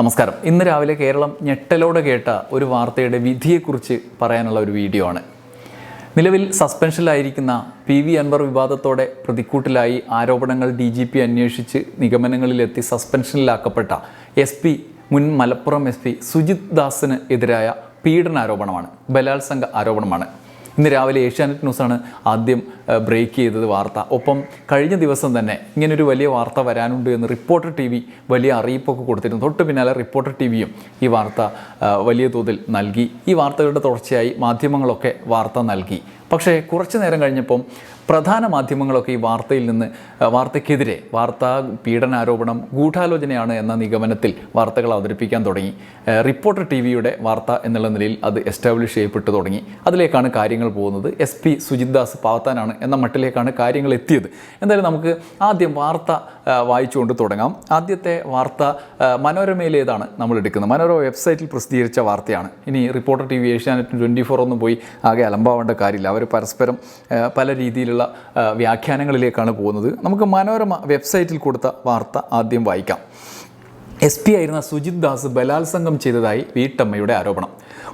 നമസ്കാരം. ഇന്ന് രാവിലെ കേരളം ഞെട്ടലോടെ കേട്ട ഒരു വാർത്തയുടെ വിധിയെക്കുറിച്ച് പറയാനുള്ള ഒരു വീഡിയോ ആണ്. നിലവിൽ സസ്പെൻഷനിലായിരിക്കുന്ന പി വി അൻവർ വിവാദത്തോടെ പ്രതിക്കൂട്ടിലായി ആരോപണങ്ങൾ ഡി ജി പി അന്വേഷിച്ച് നിഗമനങ്ങളിലെത്തി സസ്പെൻഷനിലാക്കപ്പെട്ട എസ് പി മുൻ മലപ്പുറം എസ് പി സുജിത് ദാസിന് എതിരായ പീഡനാരോപണമാണ്. ബലാത്സംഗ ആരോപണമാണ്. ഇന്ന് രാവിലെ ഏഷ്യാനെറ്റ് ന്യൂസാണ് ആദ്യം ബ്രേക്ക് ചെയ്തത് വാർത്ത. ഒപ്പം കഴിഞ്ഞ ദിവസം തന്നെ ഇങ്ങനൊരു വലിയ വാർത്ത വരാനുണ്ട് എന്ന് റിപ്പോർട്ടർ ടി വി വലിയ അറിയിപ്പൊക്കെ കൊടുത്തിരുന്നു. തൊട്ട് പിന്നാലെ റിപ്പോർട്ടർ ടി വിയും ഈ വാർത്ത വലിയ തോതിൽ നൽകി. ഈ വാർത്തകളുടെ തുടർച്ചയായി മാധ്യമങ്ങളൊക്കെ വാർത്ത നൽകി. പക്ഷേ കുറച്ച് നേരം കഴിഞ്ഞപ്പം പ്രധാന മാധ്യമങ്ങളൊക്കെ ഈ വാർത്തയിൽ നിന്ന് വാർത്തയ്ക്കെതിരെ വാർത്താ പീഡനാരോപണം ഗൂഢാലോചനയാണ് എന്ന നിഗമനത്തിൽ വാർത്തകൾ അവതരിപ്പിക്കാൻ തുടങ്ങി. റിപ്പോർട്ടർ ടി വിയുടെ വാർത്ത എന്നുള്ള നിലയിൽ അത് എസ്റ്റാബ്ലിഷ് ചെയ്യപ്പെട്ടു തുടങ്ങി. അതിലേക്കാണ് കാര്യങ്ങൾ പോകുന്നത്. എസ് പി സുജിത് ദാസ് പാവത്താനാണ് എന്ന മട്ടിലേക്കാണ് കാര്യങ്ങൾ എത്തിയത്. എന്തായാലും നമുക്ക് ആദ്യം വാർത്ത വായിച്ചു വായിച്ചുകൊണ്ട് തുടങ്ങാം. ആദ്യത്തെ വാർത്ത മനോരമയിലേതാണ് നമ്മൾ എടുക്കുന്നത്. മനോരമ വെബ്സൈറ്റിൽ പ്രസിദ്ധീകരിച്ച വാർത്തയാണ്. ഇനി Reporter T V Asianet twenty four ഒന്നും പോയി ആകെ അലമ്പാവേണ്ട കാര്യമില്ല. അവർ പരസ്പരം പല രീതിയിലുള്ള വ്യാഖ്യാനങ്ങളിലേക്കാണ് പോകുന്നത്. നമുക്ക് മനോരമ വെബ്സൈറ്റിൽ കൊടുത്ത വാർത്ത ആദ്യം വായിക്കാം. എസ് പി ആയിരുന്ന സുജിത് ദാസ് ബലാത്സംഗം ചെയ്തതായി വീട്ടമ്മയുടെ ആരോപണം.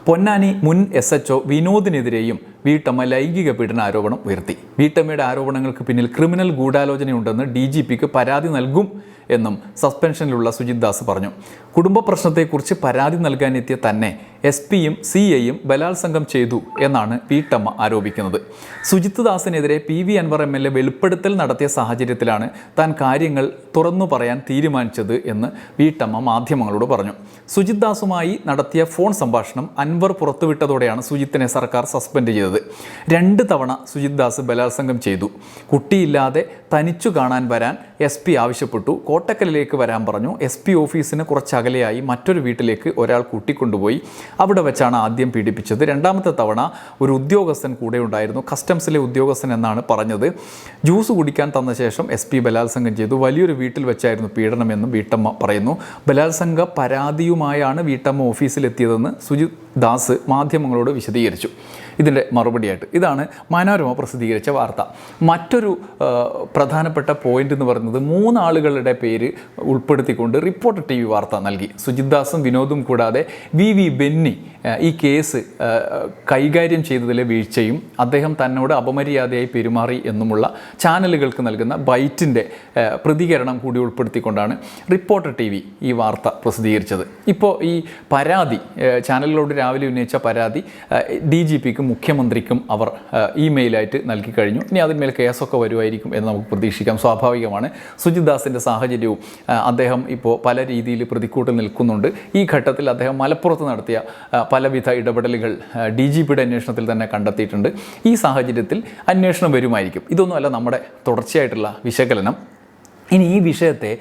പൊന്നാനി മുൻ എസ് എച്ച് ഒ വിനോദിനെതിരെയും വീട്ടമ്മ ലൈംഗിക പീഡന ആരോപണം ഉയർത്തി. വീട്ടമ്മയുടെ ആരോപണങ്ങൾക്ക് പിന്നിൽ ക്രിമിനൽ ഗൂഢാലോചനയുണ്ടെന്ന് ഡി ജി പിക്ക് പരാതി നൽകും എന്നും സസ്പെൻഷനിലുള്ള സുജിത് ദാസ് പറഞ്ഞു. കുടുംബ പ്രശ്നത്തെക്കുറിച്ച് പരാതി നൽകാനെത്തിയ തന്നെ എസ് പിയും സി ഐയും ബലാത്സംഗം ചെയ്തു എന്നാണ് വീട്ടമ്മ ആരോപിക്കുന്നത്. Sujith ദാസിനെതിരെ P V Anvar M L A വെളിപ്പെടുത്തൽ നടത്തിയ സാഹചര്യത്തിലാണ് താൻ കാര്യങ്ങൾ തുറന്നു പറയാൻ തീരുമാനിച്ചത് എന്ന് വീട്ടമ്മ മാധ്യമങ്ങളോട് പറഞ്ഞു. സുജിത് ദാസുമായി നടത്തിയ ഫോൺ സംഭാഷണം അൻവർ പുറത്തുവിട്ടതോടെയാണ് സുജിത്തിനെ സർക്കാർ സസ്പെൻഡ് ചെയ്തത്. രണ്ട് തവണ സുജിത് ദാസ് ബലാത്സംഗം ചെയ്തു. കുട്ടിയില്ലാതെ തനിച്ചു കാണാൻ വരാൻ എസ് പി ആവശ്യപ്പെട്ടു. കോട്ടക്കലിലേക്ക് വരാൻ പറഞ്ഞു. എസ് പി ഓഫീസിന് കുറച്ചകലെയായി മറ്റൊരു വീട്ടിലേക്ക് ഒരാൾ കൂട്ടിക്കൊണ്ടുപോയി. അവിടെ വെച്ചാണ് ആദ്യം പീഡിപ്പിച്ചത്. രണ്ടാമത്തെ തവണ ഒരു ഉദ്യോഗസ്ഥൻ കൂടെ ഉണ്ടായിരുന്നു കസ്റ്റംസിലെ ഉദ്യോഗസ്ഥൻ എന്നാണ് പറഞ്ഞത്. ജ്യൂസ് കുടിക്കാൻ തന്ന ശേഷം എസ് പി ബലാത്സംഗം ചെയ്തു. വലിയൊരു വീട്ടിൽ വെച്ചായിരുന്നു പീഡനമെന്നും വീട്ടമ്മ പറയുന്നു. ബലാത്സംഗ പരാതിയുമായാണ് വീട്ടമ്മ ഓഫീസിലെത്തിയതെന്ന് സുജിത് ദാസ് മാധ്യമങ്ങളോട് വിശദീകരിച്ചു. ഇതിന്റെ മറുപടിയായിട്ട്. ഇതാണ് മനോരമ പ്രസിദ്ധീകരിച്ച വാർത്ത. മറ്റൊരു പ്രധാനപ്പെട്ട പോയിന്റ് എന്ന് പറയുന്നത് മൂന്നാളുകളുടെ പേര് ഉൾപ്പെടുത്തിക്കൊണ്ട് റിപ്പോർട്ടർ ടി വി വാർത്ത നൽകി. സുജിത്ദാസും വിനോദും കൂടാതെ വി വി ബെന്നി ഈ കേസ് കൈകാര്യം ചെയ്തതിലെ വീഴ്ചയും അദ്ദേഹം തന്നോട് അപമര്യാദയായി പെരുമാറി എന്നുമുള്ള ചാനലുകൾക്ക് നൽകുന്ന ബൈറ്റിന്റെ പ്രതികരണം കൂടി ഉൾപ്പെടുത്തിക്കൊണ്ടാണ് റിപ്പോർട്ടർ ടി വി ഈ വാർത്ത പ്രസിദ്ധീകരിച്ചത്. ഇപ്പോൾ ഈ പരാതി ചാനലിലോട് രാവിലെ ഉന്നയിച്ച പരാതി ഡി ജി പിക്കും മുഖ്യമന്ത്രിക്കും അവർ ഇമെയിലായിട്ട് നൽകി കഴിഞ്ഞു. ഇനി അതിന്മേൽ കേസൊക്കെ വരുമായിരിക്കും എന്ന് നമുക്ക് പ്രതീക്ഷിക്കാം. സ്വാഭാവികമാണ്. സുജിത് ദാസിന്റെ സാഹചര്യവും അദ്ദേഹം ഇപ്പോൾ പല രീതിയിൽ പ്രതിക്കൂട്ടിൽ നിൽക്കുന്നുണ്ട്. ഈ ഘട്ടത്തിൽ അദ്ദേഹം മലപ്പുറത്ത് നടത്തിയ പലവിധ ഇടപെടലുകൾ ഡി ജി പിയുടെ അന്വേഷണത്തിൽ തന്നെ കണ്ടെത്തിയിട്ടുണ്ട്. ഈ സാഹചര്യത്തിൽ അന്വേഷണം വരുമായിരിക്കും. ഇതൊന്നുമല്ല നമ്മുടെ തുടർച്ചയായിട്ടുള്ള വിശകലനം. ഇനി ഈ വിഷയത്തെ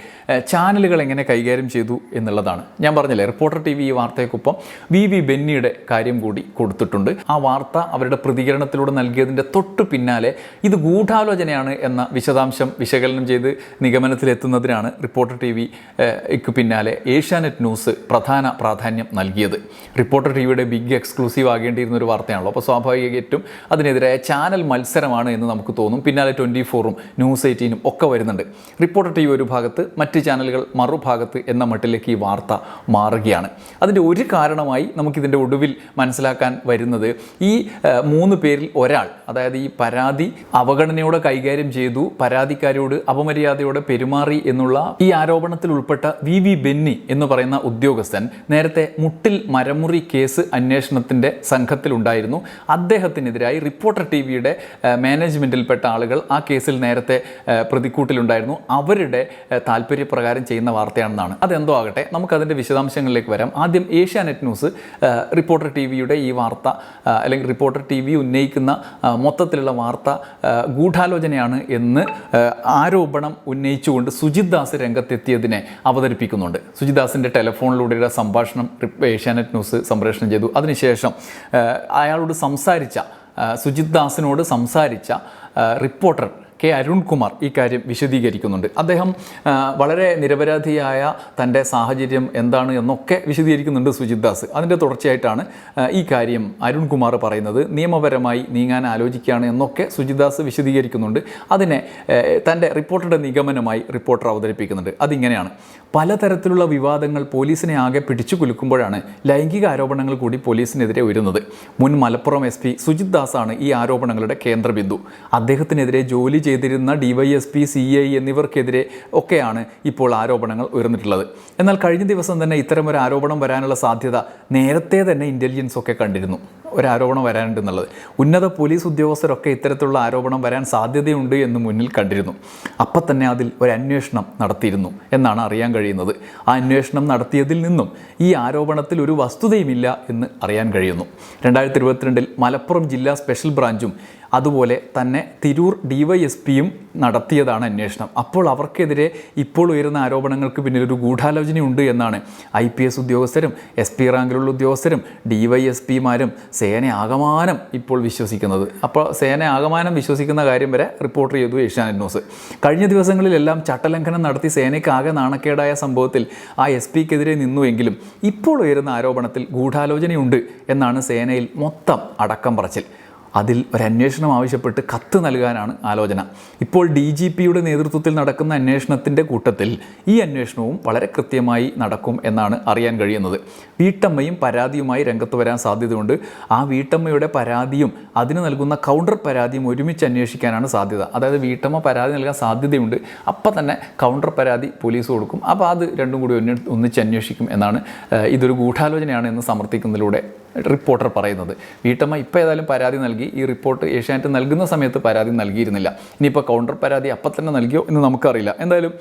ചാനലുകൾ എങ്ങനെ കൈകാര്യം ചെയ്തു എന്നുള്ളതാണ്. ഞാൻ പറഞ്ഞില്ലേ റിപ്പോർട്ടർ ടി വി ഈ വാർത്തയ്ക്കൊപ്പം വി വി ബെന്നിയുടെ കാര്യം കൂടി കൊടുത്തിട്ടുണ്ട്. ആ വാർത്ത അവരുടെ പ്രതികരണത്തിലൂടെ നൽകിയതിന്റെ തൊട്ട് പിന്നാലെ ഇത് ഗൂഢാലോചനയാണ് എന്ന വിശദാംശം വിശകലനം ചെയ്ത് നിഗമനത്തിലെത്തുന്നതിനാണ് റിപ്പോർട്ടർ ടി വിക്ക് പിന്നാലെ ഏഷ്യാനെറ്റ് ന്യൂസ് പ്രധാന പ്രാധാന്യം നൽകിയത്. റിപ്പോർട്ടർ ടി വിയുടെ ബിഗ് എക്സ്ക്ലൂസീവ് ആകേണ്ടിയിരുന്ന ഒരു വാർത്തയാണല്ലോ. അപ്പോൾ സ്വാഭാവികമായിട്ടും അതിനെതിരായ ചാനൽ മത്സരമാണ് എന്ന് നമുക്ക് തോന്നും. പിന്നാലെ ട്വന്റി ഫോറും ന്യൂസ് എയ്റ്റീനും ഒക്കെ വരുന്നുണ്ട്. റിപ്പോർട്ടർ ടി വി ഒരു ഭാഗത്ത് മറ്റ് ചാനലുകൾ മറുഭാഗത്ത് എന്ന മട്ടിലേക്ക് ഈ വാർത്ത മാറുകയാണ്. അതിന്റെ ഒരു കാരണമായി നമുക്കിതിന്റെ ഒടുവിൽ മനസ്സിലാക്കാൻ വരുന്നത് ഈ മൂന്ന് പേരിൽ ഒരാൾ അതായത് ഈ പരാതി അവഗണനയോടെ കൈകാര്യം ചെയ്തു പരാതിക്കാരോട് അപമര്യാദയോടെ പെരുമാറി എന്നുള്ള ഈ ആരോപണത്തിൽ ഉൾപ്പെട്ട വി വി ബെന്നി എന്ന് പറയുന്ന ഉദ്യോഗസ്ഥൻ നേരത്തെ മുട്ടിൽ മരമുറി കേസ് അന്വേഷണത്തിന്റെ സംഘത്തിലുണ്ടായിരുന്നു അദ്ദേഹത്തിനെതിരായി റിപ്പോർട്ടർ ടി വിയുടെ മാനേജ്മെന്റിൽപ്പെട്ട ആളുകൾ ആ കേസിൽ നേരത്തെ പ്രതിക്കൂട്ടിലുണ്ടായിരുന്നു. അവരുടെ താല്പര്യപ്രകാരം ചെയ്യുന്ന വാർത്തയാണെന്നാണ്. അതെന്തോ ആകട്ടെ നമുക്കതിന്റെ വിശദാംശങ്ങളിലേക്ക് വരാം. ആദ്യം ഏഷ്യാനെറ്റ് ന്യൂസ് റിപ്പോർട്ടർ ടി വിയുടെ ഈ വാർത്ത അല്ലെങ്കിൽ റിപ്പോർട്ടർ ടി വി ഉന്നയിക്കുന്ന മൊത്തത്തിലുള്ള വാർത്ത ഗൂഢാലോചനയാണ് എന്ന് ആരോപണം ഉന്നയിച്ചുകൊണ്ട് സുജിത് ദാസ് രംഗത്തെത്തിയതിനെ അവതരിപ്പിക്കുന്നുണ്ട്. സുജിത് ദാസിന്റെ ടെലിഫോണിലൂടെയുള്ള സംഭാഷണം ഏഷ്യാനെറ്റ് ന്യൂസ് സംപ്രേഷണം ചെയ്തു. അതിനുശേഷം അയാളോട് സംസാരിച്ച സുജിത് ദാസിനോട് സംസാരിച്ച റിപ്പോർട്ടർ കെ അരുൺകുമാർ ഈ കാര്യം വിശദീകരിക്കുന്നുണ്ട്. അദ്ദേഹം വളരെ നിരപരാധിയായ തന്റെ സാഹചര്യം എന്താണ് എന്നൊക്കെ വിശദീകരിക്കുന്നുണ്ട് സുജിത് ദാസ്. അതിന്റെ തുടർച്ചയായിട്ടാണ് ഈ കാര്യം അരുൺകുമാർ പറയുന്നത്. നിയമപരമായി നീങ്ങാൻ ആലോചിക്കുകയാണ് എന്നൊക്കെ സുജിത് ദാസ് വിശദീകരിക്കുന്നുണ്ട്. അതിനെ തന്റെ റിപ്പോർട്ടറുടെ നിഗമനമായി റിപ്പോർട്ടർ അവതരിപ്പിക്കുന്നുണ്ട്. അതിങ്ങനെയാണ്. പലതരത്തിലുള്ള വിവാദങ്ങൾ പോലീസിനെ ആകെ പിടിച്ചു കുലുക്കുമ്പോഴാണ് ലൈംഗിക ആരോപണങ്ങൾ കൂടി പോലീസിനെതിരെ ഉയരുന്നത്. മുൻ മലപ്പുറം എസ് പി സുജിത് ദാസാണ് ഈ ആരോപണങ്ങളുടെ കേന്ദ്രബിന്ദു. അദ്ദേഹത്തിനെതിരെ ജോലി ചെയ്തിരുന്ന ഡിവൈഎസ്പി സി ഐ എന്നിവർക്കെതിരെ ഒക്കെയാണ് ഇപ്പോൾ ആരോപണങ്ങൾ ഉയർന്നിട്ടുള്ളത്. എന്നാൽ കഴിഞ്ഞ ദിവസം തന്നെ ഇത്തരം ഒരു ആരോപണം വരാനുള്ള സാധ്യത നേരത്തെ തന്നെ ഇന്റലിജൻസ് ഒക്കെ കണ്ടിരുന്നു. ഒരു ആരോപണം വരാനുണ്ട് എന്നുള്ളത് ഉന്നത പോലീസ് ഉദ്യോഗസ്ഥരൊക്കെ ഇത്തരത്തിലുള്ള ആരോപണം വരാൻ സാധ്യതയുണ്ട് എന്ന് മുന്നിൽ കണ്ടിരുന്നു. അപ്പം തന്നെ അതിൽ ഒരു അന്വേഷണം നടത്തിയിരുന്നു എന്നാണ് അറിയാൻ കഴിയുന്നത് ആ അന്വേഷണം നടത്തിയതിൽ നിന്നും ഈ ആരോപണത്തിൽ ഒരു വസ്തുതയുമില്ല എന്ന് അറിയാൻ കഴിയുന്നു. രണ്ടായിരത്തി ഇരുപത്തിരണ്ടിൽ മലപ്പുറം ജില്ലാ സ്പെഷ്യൽ ബ്രാഞ്ചും അതുപോലെ തന്നെ തിരൂർ ഡിവൈഎസ്പിയും നടത്തിയതാണ് അന്വേഷണം. അപ്പോൾ അവർക്കെതിരെ ഇപ്പോൾ ഉയരുന്ന ആരോപണങ്ങൾക്ക് പിന്നിൽ ഒരു ഗൂഢാലോചനയുണ്ട് എന്നാണ് ഐ പി എസ് ഉദ്യോഗസ്ഥരും എസ് പി റാങ്കിലുള്ള ഉദ്യോഗസ്ഥരും ഡിവൈഎസ്പിമാരും സേന ആകമാനം ഇപ്പോൾ വിശ്വസിക്കുന്നത്. അപ്പോൾ സേന ആകമാനം വിശ്വസിക്കുന്ന കാര്യം വരെ റിപ്പോർട്ട് ചെയ്തു ഏഷ്യാനെറ്റ് ന്യൂസ്. കഴിഞ്ഞ ദിവസങ്ങളിലെല്ലാം ചട്ടലംഘനം നടത്തി സേനയ്ക്ക് ആകെ നാണക്കേടായ സംഭവത്തിൽ ആ എസ് പിക്കെതിരെ നിന്നുവെങ്കിലും ഇപ്പോൾ ഉയരുന്ന ആരോപണത്തിൽ ഗൂഢാലോചനയുണ്ട് എന്നാണ് സേനയിൽ മൊത്തം അടക്കം പറച്ചിൽ. അതിൽ ഒരു അന്വേഷണം ആവശ്യപ്പെട്ട് കത്ത് നൽകാനാണ് ആലോചന. ഇപ്പോൾ ഡി ജി പിയുടെ നേതൃത്വത്തിൽ നടക്കുന്ന അന്വേഷണത്തിന്റെ കൂട്ടത്തിൽ ഈ അന്വേഷണവും വളരെ കൃത്യമായി നടക്കും എന്നാണ് അറിയാൻ കഴിയുന്നത്. വീട്ടമ്മയും പരാതിയുമായി രംഗത്ത് വരാൻ സാധ്യതയുണ്ട്. ആ വീട്ടമ്മയുടെ പരാതിയും അതിന് നൽകുന്ന കൗണ്ടർ പരാതിയും ഒരുമിച്ച് അന്വേഷിക്കാനാണ് സാധ്യത. അതായത് വീട്ടമ്മ പരാതി നൽകാൻ സാധ്യതയുണ്ട്. അപ്പം തന്നെ കൗണ്ടർ പരാതി പോലീസ് കൊടുക്കും. അപ്പോൾ അത് രണ്ടും കൂടി ഒന്നി ഒന്നിച്ച് അന്വേഷിക്കും എന്നാണ് ഇതൊരു ഗൂഢാലോചനയാണ് എന്ന് സമർത്ഥിക്കുന്നതിലൂടെ റിപ്പോർട്ടർ പറയുന്നത്. വീട്ടമ്മ ഇപ്പോൾ ഏതായാലും പരാതി നൽകി. ഈ റിപ്പോർട്ട് ഏഷ്യാനെറ്റ് നൽകുന്ന സമയത്ത് പരാതി നൽകിയിരുന്നില്ല. ഇനിയിപ്പോൾ കൗണ്ടർ പരാതി അപ്പം തന്നെ നൽകിയോ എന്ന് നമുക്കറിയില്ല. എന്തായാലും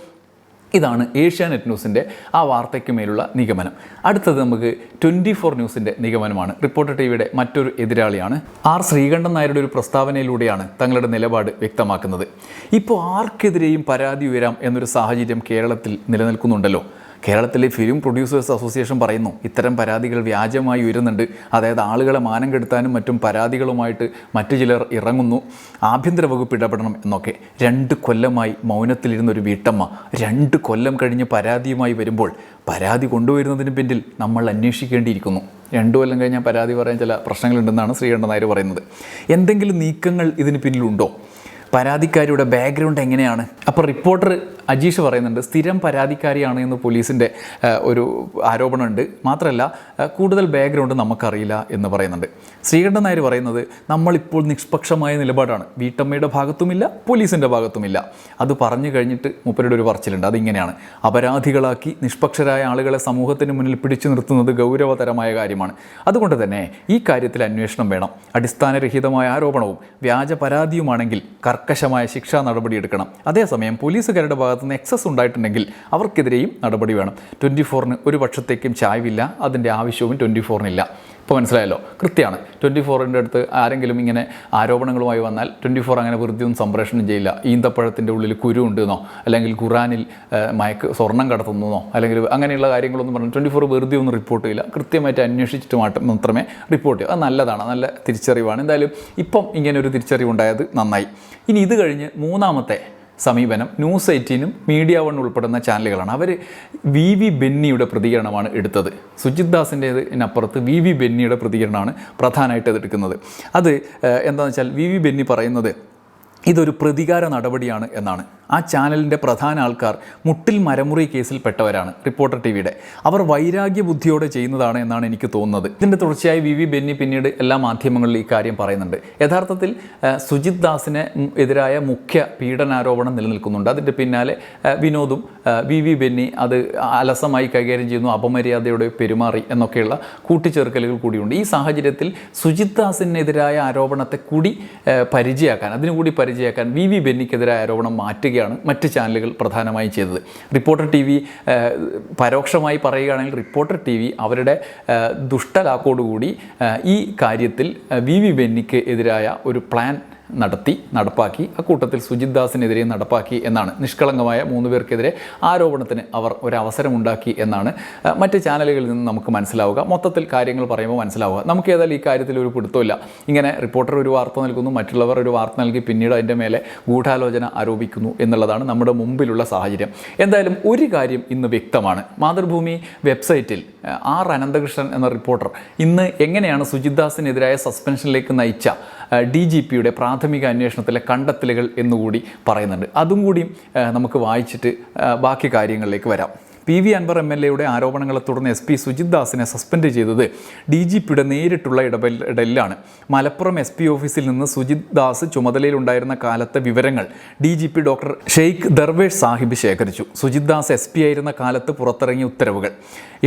ഇതാണ് ഏഷ്യാനെറ്റ് ന്യൂസിന്റെ ആ വാർത്തയ്ക്ക് മേലുള്ള നിഗമനം. അടുത്തത് നമുക്ക് ട്വന്റി ഫോർ ന്യൂസിന്റെ നിഗമനമാണ്. റിപ്പോർട്ടർ ടി വിയുടെ മറ്റൊരു എതിരാളിയാണ് ആർ ശ്രീകണ്ഠൻ നായരുടെ ഒരു പ്രസ്താവനയിലൂടെയാണ് തങ്ങളുടെ നിലപാട് വ്യക്തമാക്കുന്നത്. ഇപ്പോൾ ആർക്കെതിരെയും പരാതി ഉയരാം എന്നൊരു സാഹചര്യം കേരളത്തിൽ നിലനിൽക്കുന്നുണ്ടല്ലോ? കേരളത്തിലെ ഫിലിം പ്രൊഡ്യൂസേഴ്സ് അസോസിയേഷൻ പറയുന്നു ഇത്തരം പരാതികൾ വ്യാജമായി ഉയരുന്നുണ്ട്. അതായത് ആളുകളെ മാനം കെടുത്താനും മറ്റും പരാതികളുമായിട്ട് മറ്റു ചിലർ ഇറങ്ങുന്നു. ആഭ്യന്തര വകുപ്പ് ഇടപെടണം എന്നൊക്കെ. രണ്ട് കൊല്ലമായി മൗനത്തിലിരുന്ന ഒരു വീട്ടമ്മ രണ്ട് കൊല്ലം കഴിഞ്ഞ് പരാതിയുമായി വരുമ്പോൾ പരാതി കൊണ്ടുവരുന്നതിന് പിന്നിൽ നമ്മൾ അന്വേഷിക്കേണ്ടിയിരിക്കുന്നു. രണ്ടു കൊല്ലം കഴിഞ്ഞാൽ പരാതി പറയാൻ ചില പ്രശ്നങ്ങളുണ്ടെന്നാണ് ശ്രീകണ്ഠൻ നായർ പറയുന്നത്. എന്തെങ്കിലും നീക്കങ്ങൾ ഇതിന് പിന്നിലുണ്ടോ? പരാതിക്കാരിയുടെ ബാക്ക്ഗ്രൗണ്ട് എങ്ങനെയാണ്? അപ്പോൾ റിപ്പോർട്ടർ അജീഷ് പറയുന്നുണ്ട് സ്ഥിരം പരാതിക്കാരിയാണ് എന്ന് പോലീസിന്റെ ഒരു ആരോപണമുണ്ട്. മാത്രമല്ല കൂടുതൽ ബാക്ക്ഗ്രൗണ്ട് നമുക്കറിയില്ല എന്ന് പറയുന്നുണ്ട്. ശ്രീകണ്ഠൻ നായർ പറയുന്നത് നമ്മളിപ്പോൾ നിഷ്പക്ഷമായ നിലപാടാണ്. വീട്ടമ്മയുടെ ഭാഗത്തുമില്ല പോലീസിന്റെ ഭാഗത്തുമില്ല. അത് പറഞ്ഞു കഴിഞ്ഞിട്ട് മൂപ്പരുടെ ഒരു പറച്ചിലുണ്ട്. അതിങ്ങനെയാണ്. അപരാധികളാക്കി നിഷ്പക്ഷരായ ആളുകളെ സമൂഹത്തിന് മുന്നിൽ പിടിച്ചു നിർത്തുന്നത് ഗൗരവതരമായ കാര്യമാണ്. അതുകൊണ്ട് തന്നെ ഈ കാര്യത്തിൽ അന്വേഷണം വേണം. അടിസ്ഥാനരഹിതമായ ആരോപണവും വ്യാജ പരാതിയുമാണെങ്കിൽ കർക്കശമായ ശിക്ഷാ നടപടിയെടുക്കണം അതേസമയം പോലീസുകാരുടെ ഭാഗത്തുനിന്ന് എക്സസ് ഉണ്ടായിട്ടുണ്ടെങ്കിൽ അവർക്കെതിരെയും നടപടി വേണം. ട്വന്റി ഫോറിന് ഒരു പക്ഷത്തേക്കും ചായവില്ല. അതിന്റെ ആവശ്യവും ട്വന്റി ഫോറിനില്ല. ഇപ്പോൾ മനസ്സിലായല്ലോ. കൃത്യമാണ്. ട്വന്റി ഫോറിന്റെ അടുത്ത് ആരെങ്കിലും ഇങ്ങനെ ആരോപണങ്ങളുമായി വന്നാൽ ട്വന്റി ഫോർ അങ്ങനെ വെറുതെ ഒന്നും സംപ്രേഷണം ചെയ്യില്ല. ഈന്തപ്പഴത്തിന്റെ ഉള്ളിൽ കുരു ഉണ്ടെന്നോ അല്ലെങ്കിൽ ഖുറാനിൽ മയക്ക് സ്വർണം കടത്തുന്നതോ അല്ലെങ്കിൽ അങ്ങനെയുള്ള കാര്യങ്ങളൊന്നും പറഞ്ഞു ട്വന്റി ഫോർ വെറുതെ ഒന്നും റിപ്പോർട്ട് ചെയ്യില്ല. കൃത്യമായിട്ട് അന്വേഷിച്ചിട്ട് മാത്രമേ റിപ്പോർട്ട് ചെയ്യൂ. അത് നല്ലതാണ്. നല്ല തിരിച്ചറിവാണ്. എന്തായാലും ഇപ്പം ഇങ്ങനെ ഒരു തിരിച്ചറിവുണ്ടായത് നന്നായി. ഇനി ഇത് കഴിഞ്ഞ് മൂന്നാമത്തെ സമീപനം ന്യൂസ് എയ്റ്റീനും മീഡിയ വൺ ഉൾപ്പെടുന്ന ചാനലുകളാണ്. അവർ വി വി ബെന്നിയുടെ പ്രതികരണമാണ് എടുത്തത്. സുജിത് ദാസിന്റേതിനപ്പുറത്ത് വി വി ബെന്നിയുടെ പ്രതികരണമാണ് പ്രധാനമായിട്ട് എടുക്കുന്നത്. അത് എന്താണെന്ന് വെച്ചാൽ വി വി ബെന്നി പറയുന്നത് ഇതൊരു പ്രതികാര നടപടിയാണ് എന്നാണ്. ആ ചാനലിന്റെ പ്രധാന ആൾക്കാർ മുട്ടിൽ മരമുറി കേസിൽ പെട്ടവരാണ് റിപ്പോർട്ടർ ടി വിയുടെ അവർ വൈരാഗ്യ ബുദ്ധിയോടെ ചെയ്യുന്നതാണ് എന്നാണ് എനിക്ക് തോന്നുന്നത്. ഇതിന്റെ തുടർച്ചയായി വി വി ബെന്നി പിന്നീട് എല്ലാ മാധ്യമങ്ങളിലും ഈ കാര്യം പറയുന്നുണ്ട്. യഥാർത്ഥത്തിൽ സുജിത് ദാസിന് എതിരായ മുഖ്യ പീഡനാരോപണം നിലനിൽക്കുന്നുണ്ട്. അതിന്റെ പിന്നാലെ വിനോദും വി വി ബെന്നി അത് അലസമായി കൈകാര്യം ചെയ്യുന്നു. അപമര്യാദയോടെ പെരുമാറി എന്നൊക്കെയുള്ള കൂട്ടിച്ചേർക്കലുകൾ കൂടിയുണ്ട്. ഈ സാഹചര്യത്തിൽ സുജിത് ദാസിനെതിരായ ആരോപണത്തെ കൂടി പരിചയാക്കാൻ അതിനുകൂടി അതിനു പരിചയമാക്കാൻ വി വി ബെന്നിക്കെതിരായ ആരോപണം മാറ്റുകയാണ് മറ്റ് ചാനലുകൾ പ്രധാനമായും ചെയ്തത്. റിപ്പോർട്ടർ ടി വി പരോക്ഷമായി പറയുകയാണെങ്കിൽ റിപ്പോർട്ടർ ടി വി അവരുടെ ദുഷ്ടലാക്കോടുകൂടി ഈ കാര്യത്തിൽ വി വി ബെന്നിക്ക് എതിരായ ഒരു പ്ലാൻ നടത്തി നടപ്പാക്കി അക്കൂട്ടത്തിൽ സുജിത് ദാസിനെതിരെ നടപ്പാക്കി എന്നാണ്. നിഷ്കളങ്കമായ മൂന്ന് പേർക്കെതിരെ ആരോപണത്തിന് അവർ ഒരവസരമുണ്ടാക്കി എന്നാണ്. മറ്റ് ചാനലുകളിൽ നിന്ന് നമുക്ക് മനസ്സിലാവുക. മൊത്തത്തിൽ കാര്യങ്ങൾ പറയുമ്പോൾ മനസ്സിലാവുക. നമുക്ക് ഏതായാലും ഈ കാര്യത്തിൽ ഒരു പിടുത്തമില്ല. ഇങ്ങനെ റിപ്പോർട്ടർ ഒരു വാർത്ത നൽകുന്നു മറ്റുള്ളവർ ഒരു വാർത്ത നൽകി പിന്നീട് അതിന്റെ മേലെ ഗൂഢാലോചന ആരോപിക്കുന്നു എന്നുള്ളതാണ് നമ്മുടെ മുമ്പിലുള്ള സാഹചര്യം. എന്തായാലും ഒരു കാര്യം ഇന്ന് വ്യക്തമാണ്. മാതൃഭൂമി വെബ്സൈറ്റിൽ ആർ അനന്തകൃഷ്ണൻ എന്ന റിപ്പോർട്ടർ ഇന്ന് എങ്ങനെയാണ് സുജിത് ദാസിനെതിരായ സസ്പെൻഷനിലേക്ക് നയിച്ച ഡി ജി പിയുടെ പ്രാഥമിക അന്വേഷണത്തിലെ കണ്ടെത്തലുകൾ എന്നുകൂടി പറയുന്നുണ്ട്. അതും കൂടി നമുക്ക് വായിച്ചിട്ട് ബാക്കി കാര്യങ്ങളിലേക്ക് വരാം. P V Anvar M L എയുടെ ആരോപണങ്ങളെ തുടർന്ന് എസ് പി സുജിത് ദാസിനെ സസ്പെൻഡ് ചെയ്തത് ഡി ജി പിയുടെ നേരിട്ടുള്ള ഇടപെടലിലാണ് മലപ്പുറം എസ് പി ഓഫീസിൽ നിന്ന് സുജിത് ദാസ് ചുമതലയിലുണ്ടായിരുന്ന കാലത്തെ വിവരങ്ങൾ D G P doctor Sheikh Darvesh Saheb ശേഖരിച്ചു. സുജിത് ദാസ് എസ് പി ആയിരുന്ന കാലത്ത് പുറത്തിറങ്ങിയ ഉത്തരവുകൾ.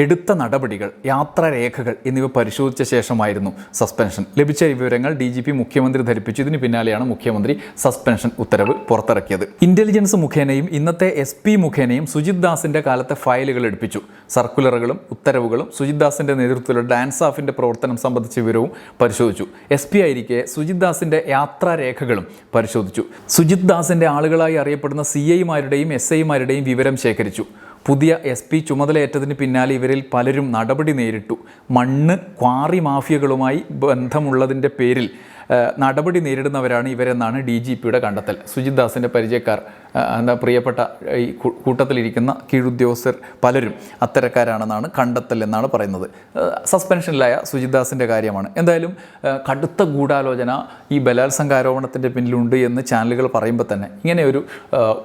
എടുത്ത നടപടികൾ യാത്രാരേഖകൾ എന്നിവ പരിശോധിച്ച ശേഷമായിരുന്നു സസ്പെൻഷൻ. ലഭിച്ച ഈ വിവരങ്ങൾ ഡി ജി പി മുഖ്യമന്ത്രി ധരിപ്പിച്ചു. ഇതിന് പിന്നാലെയാണ് മുഖ്യമന്ത്രി സസ്പെൻഷൻ ഉത്തരവ് പുറത്തിറക്കിയത്. ഇന്റലിജൻസ് മുഖേനയും ഇന്നത്തെ എസ് പി മുഖേനയും സുജിത് ദാസിന്റെ കാലത്തെ ഫയലുകൾ എടുപ്പിച്ചു. സർക്കുലറുകളും ഉത്തരവുകളും സുജിത് ദാസിന്റെ നേതൃത്വത്തിലുള്ള ഡാൻസ് ഓഫിന്റെ പ്രവർത്തനം സംബന്ധിച്ച വിവരവും പരിശോധിച്ചു. എസ് പി ആയിരിക്കെ സുജിത് ദാസിന്റെ യാത്രാരേഖകളും പരിശോധിച്ചു. സുജിത് ദാസിന്റെ ആളുകളായി അറിയപ്പെടുന്ന സി ഐമാരുടെയും എസ് ഐമാരുടെയും വിവരം ശേഖരിച്ചു. പുതിയ എസ് പി ചുമതലയേറ്റതിന് പിന്നാലെ ഇവരിൽ പലരും നടപടി നേരിട്ടു. മണ്ണ് ക്വാറി മാഫിയകളുമായി ബന്ധമുള്ളതിന്റെ പേരിൽ നടപടി നേരിടുന്നവരാണ് ഇവരെന്നാണ് ഡി ജി പിയുടെ കണ്ടെത്തൽ. സുജിത് ദാസിന്റെ പരിചയക്കാർ എന്താ പ്രിയപ്പെട്ട ഈ കൂട്ടത്തിലിരിക്കുന്ന കീഴുദ്യോഗസ്ഥർ പലരും അത്തരക്കാരാണെന്നാണ് കണ്ടെത്തൽ എന്നാണ് പറയുന്നത്. സസ്പെൻഷനിലായ സുജിദാസിന്റെ കാര്യമാണ്. എന്തായാലും കടുത്ത ഗൂഢാലോചന ഈ ബലാത്സംഗാരോപണത്തിന്റെ പിന്നിലുണ്ട് എന്ന് ചാനലുകൾ പറയുമ്പോൾ തന്നെ ഇങ്ങനെ ഒരു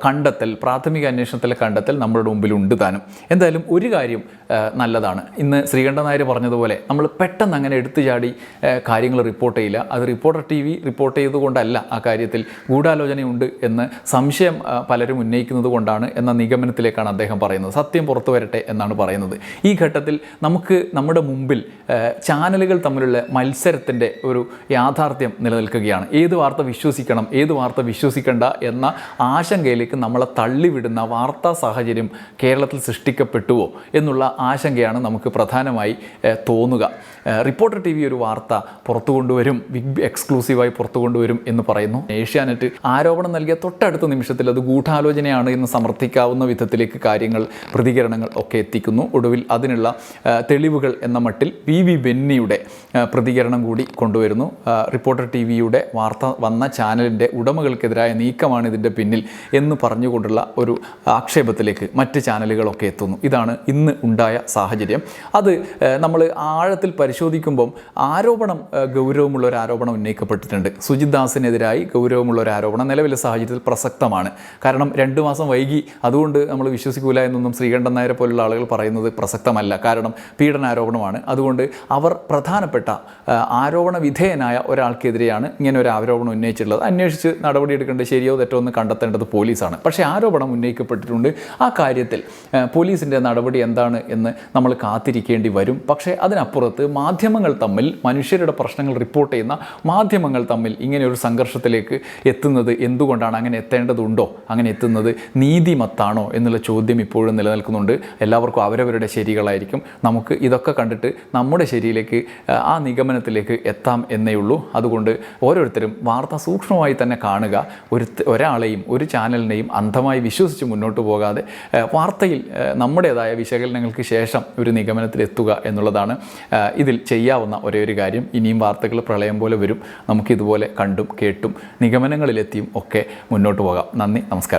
കണ്ടെത്തൽ പ്രാഥമിക അന്വേഷണത്തിലെ കണ്ടെത്തൽ നമ്മുടെ മുമ്പിലുണ്ട് താനും. എന്തായാലും ഒരു കാര്യം നല്ലതാണ്. ഇന്ന് ശ്രീകണ്ഠൻ നായർ പറഞ്ഞതുപോലെ നമ്മൾ പെട്ടെന്ന് അങ്ങനെ എടുത്തു ചാടി കാര്യങ്ങൾ റിപ്പോർട്ട് ചെയ്യില്ല. അത് റിപ്പോർട്ടർ ടി വി റിപ്പോർട്ട് ചെയ്തുകൊണ്ടല്ല ആ കാര്യത്തിൽ ഗൂഢാലോചനയുണ്ട് എന്ന് സംശയം പലരും ഉന്നയിക്കുന്നത് കൊണ്ടാണ് എന്ന നിഗമനത്തിലേക്കാണ് അദ്ദേഹം പറയുന്നത്. സത്യം പുറത്തു വരട്ടെ എന്നാണ് പറയുന്നത്. ഈ ഘട്ടത്തിൽ നമുക്ക് നമ്മുടെ മുമ്പിൽ ചാനലുകൾ തമ്മിലുള്ള മത്സരത്തിന്റെ ഒരു യാഥാർത്ഥ്യം നിലനിൽക്കുകയാണ്. ഏത് വാർത്ത വിശ്വസിക്കണം ഏത് വാർത്ത വിശ്വസിക്കേണ്ട എന്ന ആശങ്കയിലേക്ക് നമ്മളെ തള്ളിവിടുന്ന വാർത്താ സാഹചര്യം കേരളത്തിൽ സൃഷ്ടിക്കപ്പെട്ടുവോ എന്നുള്ള ആശങ്കയാണ് നമുക്ക് പ്രധാനമായി തോന്നുക. റിപ്പോർട്ടർ ടി വി ഒരു വാർത്ത പുറത്തു കൊണ്ടുവരും ബിഗ് എക്സ്ക്ലൂസീവായി പുറത്തു കൊണ്ടുവരും എന്ന് പറയുന്നു. ഏഷ്യാനെറ്റ് ആരോപണം നൽകിയ തൊട്ടടുത്ത നിമിഷത്തിൽ അത് ഗൂഢാലോചനയാണ് എന്ന് സമർത്ഥിക്കാവുന്ന വിധത്തിലേക്ക് കാര്യങ്ങൾ പ്രതികരണങ്ങൾ ഒക്കെ എത്തിക്കുന്നു. ഒടുവിൽ അതിനുള്ള തെളിവുകൾ എന്ന മട്ടിൽ പി വി ബെന്നിയുടെ പ്രതികരണം കൂടി കൊണ്ടുവരുന്നു. റിപ്പോർട്ടർ ടി വിയുടെ വാർത്ത വന്ന ചാനലിന്റെ ഉടമകൾക്കെതിരായ നീക്കമാണ് ഇതിന്റെ പിന്നിൽ എന്ന് പറഞ്ഞുകൊണ്ടുള്ള ഒരു ആക്ഷേപത്തിലേക്ക് മറ്റ് ചാനലുകളൊക്കെ എത്തുന്നു. ഇതാണ് ഇന്ന് ഉണ്ടായ സാഹചര്യം. അത് നമ്മൾ ആഴത്തിൽ പരിശോധിക്കുമ്പം ആരോപണം ഗൗരവമുള്ള ഒരു ആരോപണം ഉന്നയിക്കപ്പെട്ടിട്ടുണ്ട്. സുജിത് ദാസിനെതിരായി ഗൗരവമുള്ള ഒരു ആരോപണം നിലവിലെ സാഹചര്യത്തിൽ പ്രസക്തമാണ്. കാരണം രണ്ട് മാസം വൈകി. അതുകൊണ്ട് നമ്മൾ വിശ്വസിക്കൂല എന്നൊന്നും ശ്രീകണ്ഠൻ നായരെ പോലുള്ള ആളുകൾ പറയുന്നത് പ്രസക്തമല്ല. കാരണം പീഡനാരോപണമാണ്. അതുകൊണ്ട് അവർ പ്രധാനപ്പെട്ട ആരോപണ വിധേയനായ ഒരാൾക്കെതിരെയാണ് ഇങ്ങനെ ഒരു ആരോപണം ഉന്നയിച്ചിട്ടുള്ളത്. അന്വേഷിച്ച് നടപടിയെടുക്കേണ്ടത് ശരിയോ തെറ്റോ എന്ന് കണ്ടെത്തേണ്ടത് പോലീസാണ്. പക്ഷേ ആരോപണം ഉന്നയിക്കപ്പെട്ടിട്ടുണ്ട്. ആ കാര്യത്തിൽ പോലീസിന്റെ നടപടി എന്താണ് എന്ന് നമ്മൾ കാത്തിരിക്കേണ്ടി വരും. പക്ഷേ അതിനപ്പുറത്ത് മാധ്യമങ്ങൾ തമ്മിൽ മനുഷ്യരുടെ പ്രശ്നങ്ങൾ റിപ്പോർട്ട് ചെയ്യുന്ന മാധ്യമങ്ങൾ തമ്മിൽ ഇങ്ങനെ ഒരു സംഘർഷത്തിലേക്ക് എത്തുന്നത് എന്തുകൊണ്ടാണ്? അങ്ങനെ എത്തേണ്ടതുണ്ടോ? അങ്ങനെ എത്തുന്നത് നീതിമത്താണോ എന്നുള്ള ചോദ്യം ഇപ്പോഴും നിലനിൽക്കുന്നുണ്ട്. എല്ലാവർക്കും അവരവരുടെ ശരികളായിരിക്കും. നമുക്ക് ഇതൊക്കെ കണ്ടിട്ട് നമ്മുടെ ശരിയിലേക്ക് ആ, നിഗമനത്തിലേക്ക് എത്താം എന്നേ ഉള്ളൂ. അതുകൊണ്ട് ഓരോരുത്തരും വാർത്ത സൂക്ഷ്മമായി തന്നെ കാണുക. ഒരു ഒരാളെയും ഒരു ചാനലിനെയും അന്ധമായി വിശ്വസിച്ച് മുന്നോട്ട് പോകാതെ വാർത്തയിൽ നമ്മുടേതായ വിശകലനങ്ങൾക്ക് ശേഷം ഒരു നിഗമനത്തിലെത്തുക എന്നുള്ളതാണ് ഇതിൽ ചെയ്യാവുന്ന ഒരേ ഒരു കാര്യം. ഇനിയും വാർത്തകൾ പ്രളയം പോലെ വരും. നമുക്കിതുപോലെ കണ്ടും കേട്ടും നിഗമനങ്ങളിലെത്തിയും ഒക്കെ മുന്നോട്ട് പോകാം. നന്ദി നമസ്കാരം.